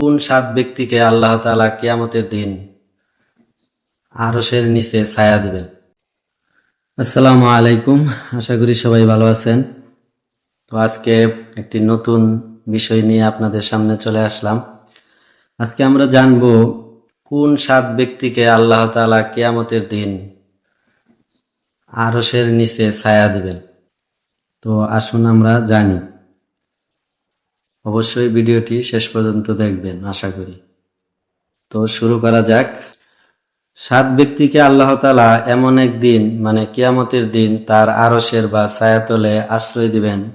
কোন সাত ব্যক্তিকে আল্লাহ তাআলা কিয়ামতের দিন আরশের নিচে ছায়া দিবেন? আসসালামু আলাইকুম, আশা করি সবাই ভালো আছেন। তো আজকে একটি নতুন বিষয় নিয়ে আপনাদের সামনে চলে আসলাম। আজকে আমরা জানব কোন সাত ব্যক্তিকে আল্লাহ তাআলা কিয়ামতের দিন আরশের নিচে ছায়া দিবেন। তো আসুন আমরা জানি। অবশ্যই ভিডিওটি শেষ পর্যন্ত দেখবেন, আশা করি। তো শুরু করা যাক। সাত ব্যক্তিকে আল্লাহ তালা এমন এক দিন মানে কিয়ামতের দিন, তার আরসের বা ছায়াতলে আশ্রয় দিবেন,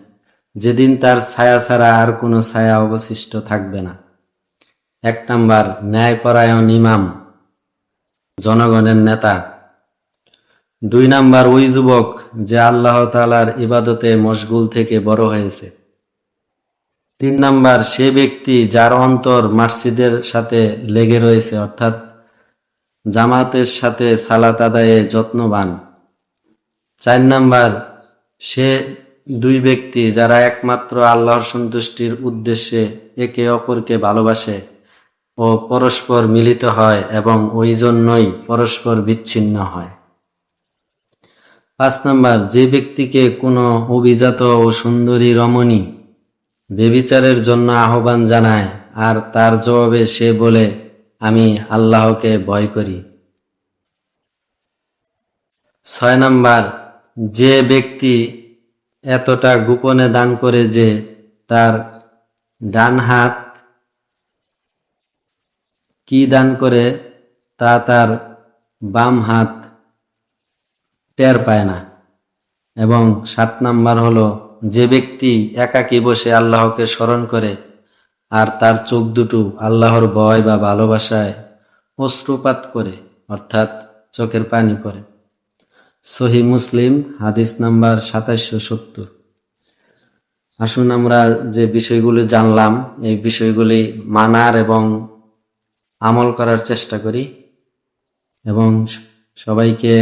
যেদিন তার ছায়া ছাড়া আর কোনো ছায়া অবশিষ্ট থাকবে না। এক নাম্বার, ন্যায়পরায়ণ ইমাম, জনগণের নেতা। দুই নাম্বার, ওই যুবক যে আল্লাহ তালার ইবাদতে মশগুল থেকে বড় হয়েছে। তিন নাম্বার, সে ব্যক্তি যার অন্তর মসজিদের সাথে লেগে রয়েছে, অর্থাৎ জামাতের সাথে সালাত আদায়ে যত্নবান। চার নাম্বার, সে দুই ব্যক্তি যারা একমাত্র আল্লাহর সন্তুষ্টির উদ্দেশ্যে একে অপরকে ভালোবাসে ও পরস্পর মিলিত হয় এবং ওই জন্যই পরস্পর বিচ্ছিন্ন হয়। পাঁচ নাম্বার, যে ব্যক্তিকে কোনো অভিজাত ও সুন্দরী রমণী বেবিচারের জন্য আহ্বান জানায়, আর তার জবাবে সে বলে, আমি আল্লাহকে ভয় করি। ছয় নাম্বার, যে ব্যক্তি এতটা গোপনে দান করে যে তার ডান হাত কি দান করে তা তার বাম হাত টের পায় না। এবং সাত নাম্বার হলো যে ব্যক্তি একাকী বসে আল্লাহকে স্মরণ করে আর তার চোখ দুটো আল্লাহর ভয় বা ভালোবাসায় অশ্রুপাত করে, অর্থাৎ চোখের পানি পড়ে সহি মুসলিম, হাদিস নাম্বার সাতাশশো সত্তর। আসুন আমরা যে বিষয়গুলি জানলাম, এই বিষয়গুলি মানার এবং আমল করার চেষ্টা করি এবং সবাইকে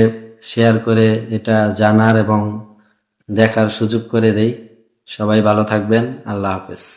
শেয়ার করে এটা জানার এবং দেখার সুযোগ করে দেই। সবাই ভালো থাকবেন। আল্লাহ হাফেজ।